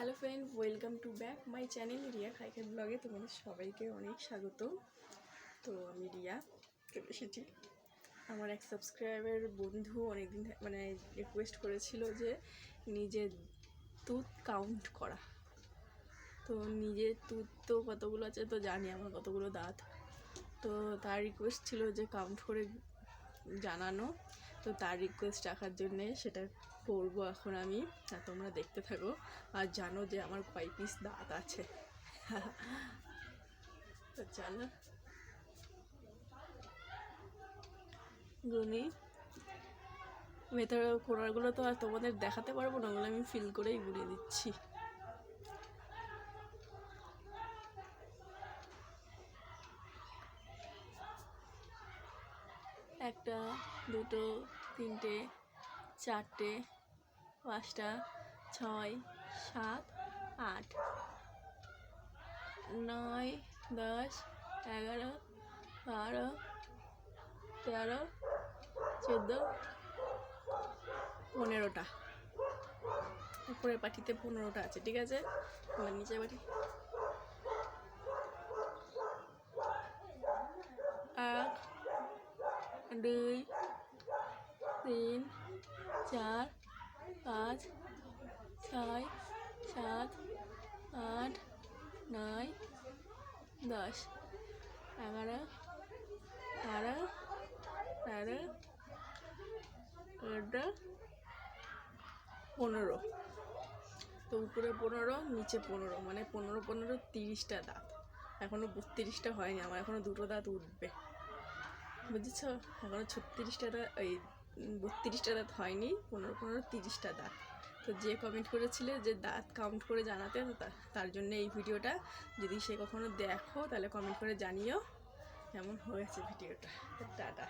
Hello friend, welcome to back my channel Riya খাইখান ব্লগে তোমাদের সবাইকে অনেক স্বাগত। তো আমি রিয়া এসেছি। আমার এক সাবস্ক্রাইবার বন্ধু অনেকদিন মানে রিকোয়েস্ট করেছিল যে নিজের দুধ কাউন্ট করা। তো নিজের দুধ তো কতগুলো আছে তো জানি, আমার কতগুলো দাঁত। তো তার রিকোয়েস্ট ছিল যে কাউন্ট করে জানানো। তো তার রিকোয়েস্ট রাখার জন্যে সেটা করব এখন আমি। আর তোমরা দেখতে থাকো আর জানো যে আমার কয় পিস দাঁত আছে। তো চলো। গুনি ভেতরে কোনারগুলো তো আর তোমাদের দেখাতে পারব না ওগুলো আমি ফিল করেই গুলিয়ে দিচ্ছি। একটা, দুটো, তিনটে, চারটে, পাঁচটা, ছয়, সাত, আট, নয়, দশ, এগারো, বারো, তেরো, চোদ্দ, পনেরোটা। উপরের পাটিতে পনেরোটা আছে, ঠিক আছে? এবার নিচে পাটি এক দুই, তিন, চার, পাঁচ, ছয়, সাত, আট, নয়, দশ। এগারো, বারো, তেরো, চোদ্দ, পনেরো। তো উপরে পনেরো, নিচে পনেরো মানে পনেরো পনেরো তিরিশটা দাঁত। এখনও বত্রিশটা হয়নি, আমার এখনও দুটো দাঁত উঠবে। বুঝেছ? এখনও ছত্রিশটা দাঁত ওই বত্রিশটা দাঁত হয়নি, পনেরো পনেরো তিরিশটা দাঁত। তো যে কমেন্ট করেছিলে যে দাঁত কাউন্ট করে জানাতে তার জন্য এই ভিডিওটা যদি সে কখনো দেখো, তাহলে কমেন্ট করে জানিও। কেমন হয়েছে ভিডিওটা টাটা।